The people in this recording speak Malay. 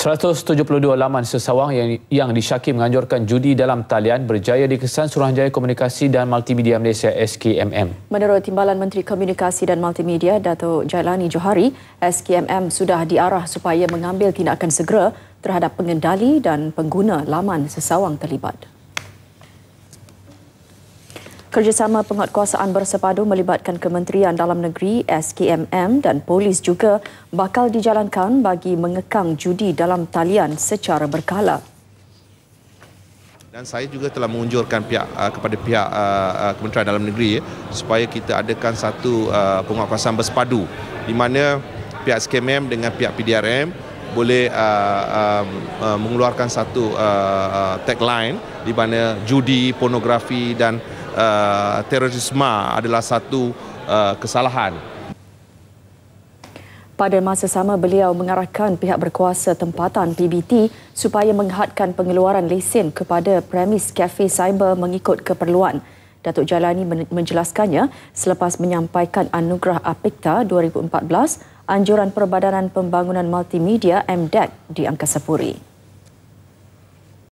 172 laman sesawang yang, yang disyaki menganjurkan judi dalam talian berjaya dikesan Suruhanjaya Komunikasi dan Multimedia Malaysia SKMM. Menurut Timbalan Menteri Komunikasi dan Multimedia Dato' Jailani Johari, SKMM sudah diarah supaya mengambil tindakan segera terhadap pengendali dan pengguna laman sesawang terlibat. Kerjasama penguatkuasaan bersepadu melibatkan Kementerian Dalam Negeri, SKMM dan polis juga bakal dijalankan bagi mengekang judi dalam talian secara berkala. Dan saya juga telah mengunjurkan pihak uh, kepada pihak uh, uh, Kementerian Dalam Negeri ya, supaya kita adakan satu penguatkuasaan bersepadu di mana pihak SKMM dengan pihak PDRM boleh uh, um, uh, mengeluarkan satu uh, uh, tagline di mana judi, pornografi dan uh, terorisme adalah satu uh, kesalahan. Pada masa sama, beliau mengarahkan pihak berkuasa tempatan PBT supaya menghadkan pengeluaran lesen kepada premis kafe cyber mengikut keperluan. Datuk Jalani menjelaskannya selepas menyampaikan anugerah Apikta 2014 anjuran Perbadanan Pembangunan Multimedia MDEC di Angkasa Puri.